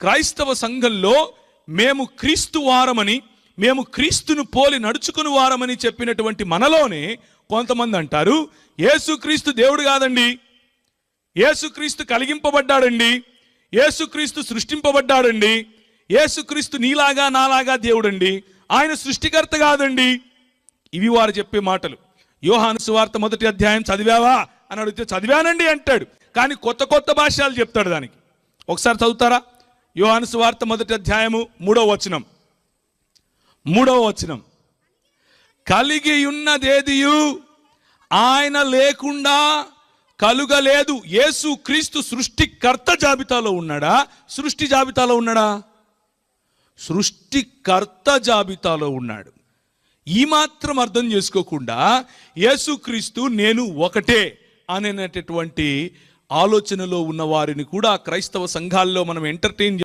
క్రైస్తవ సంఘంలో మేము క్రీస్తు వారమని మేము క్రీస్తును పోలి నడుచుకుని వారమని చెప్పినటువంటి మనలోనే కొంతమంది అంటారు యేసుక్రీస్తు దేవుడు కాదండి. యేసుక్రీస్తు కలిగింపబడ్డాడండి. యేసుక్రీస్తు సృష్టింపబడ్డాడండి. యేసుక్రీస్తు నీలాగా నాలాగా దేవుడండి. ఆయన సృష్టికర్త కాదండి. ఇవి వారు చెప్పే మాటలు. యోహాను సువార్త మొదటి అధ్యాయం చదివావా? అని అడిగితే చదివానండి అంటాడు. కానీ కొత్త కొత్త భాష్యాలు చెప్తాడు దానికి. ఒకసారి చదువుతారా? యోహాను సువార్త మొదటి అధ్యాయము మూడవ వచనం. మూడవ వచనం. కలిగి ఉన్నదేదియు ఆయన లేకుండా కలుగలేదు. యేసు క్రీస్తు సృష్టికర్త జాబితాలో ఉన్నాడా? సృష్టి జాబితాలో ఉన్నాడా? సృష్టికర్త జాబితాలో ఉన్నాడు. ఈ మాత్రం అర్థం చేసుకోకుండా యేసుక్రీస్తు నేను ఒకటే అనేటటువంటి ఆలోచనలో ఉన్న వారిని కూడా క్రైస్తవ సంఘాల్లో మనం ఎంటర్టైన్